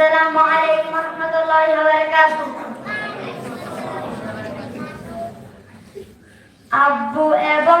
السلام عليكم ورحمة الله وبركاته আব্বু এবং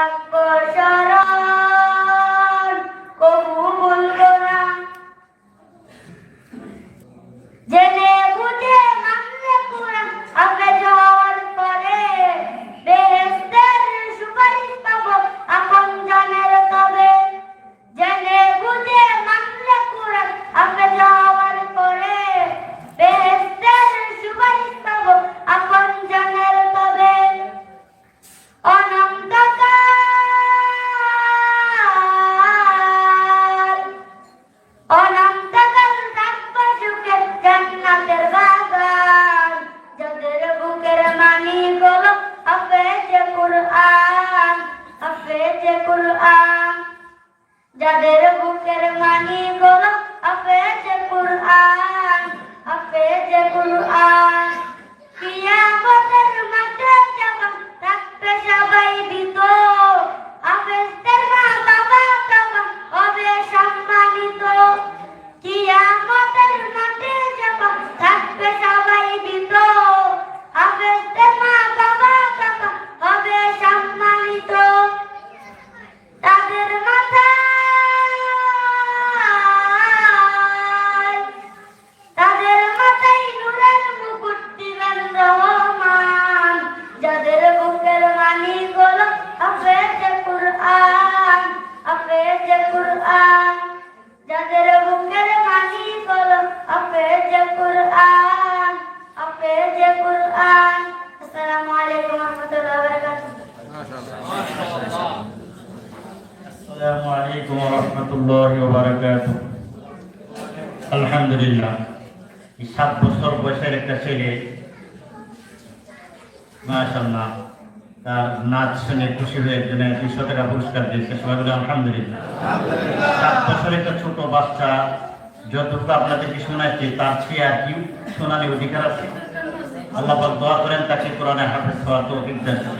Navidad. যে কুরআন যাদের বুকের কোরআন আসসালামু আলাইকুম ওয়া রাহমাতুল্লাহি ওয়া বারাকাতুহু। আসসালামু আলাইকুম বছর বয়সের একটা ছেলে, মাশাআল্লাহ, তার নাচ শুনে খুশি হয়ে একজন দুইশো টাকা পুরস্কার দিয়েছে সবাই বলে আলহামদুলিল্লাহ। সাত বছরের একটা ছোট বাচ্চা, যতটুকু আপনাদেরকে শোনাচ্ছে তার চেয়ে আর কি শোনালে অধিকার আছে? আল্লাহ দোয়া করেন তাকে কোরআনে হাফেজ হওয়ার তো অভিজ্ঞতা